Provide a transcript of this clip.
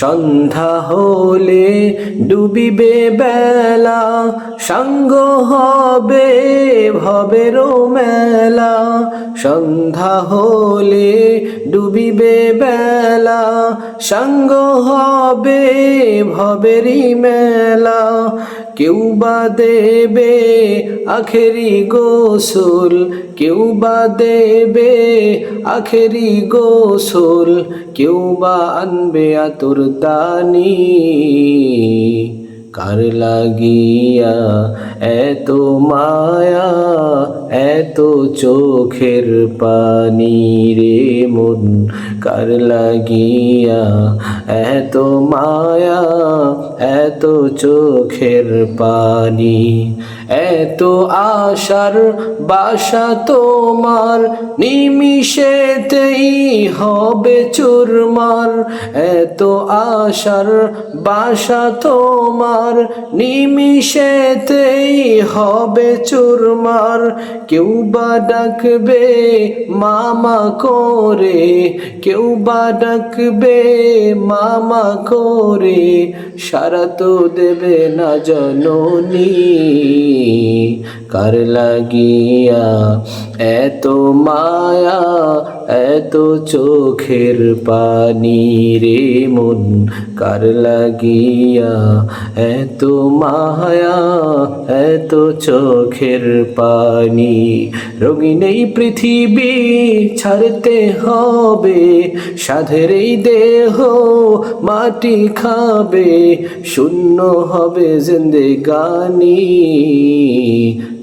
সন্ধ্যা হলে ডুবিবে বেলা, সঙ্গ হবে ভবের মেলা। সন্ধ্যা হলে ডুবিবে বেলা, সঙ্গ হবে ভবেরই মেলা। কেউ বা দেবে আখেরি গোসল, কেউ বা দেবে আখেরি গোসল, কেউ বা আনবে আতুর দানি কার লাগিয়া? এত মায়া, এত চোখের পানি রে মন, কার লাগিয়া? এত মায়া, এত চোখের পানি, এত আশার বাসা তোমার, নিমিষেতেই হবে চুরমার, এত আশার বাসা তোমার নিমিষেতেই হবে চুরমার। কেউ বা ডাকবে, মামা করে। কেউ বা ডাকবে, মামা করে। সারা তো দেবে না জননী। কার লাগিয়া এত মায়া এত চোখের পানি রে মন, কার লাগিয়া? এত মায়া, এত চোখের পানি, রঙিন এই পৃথিবী ছাড়তে হবে, সাধের এই দেহ মাটি খাবে, শূন্য হবে জিন্দেগানি।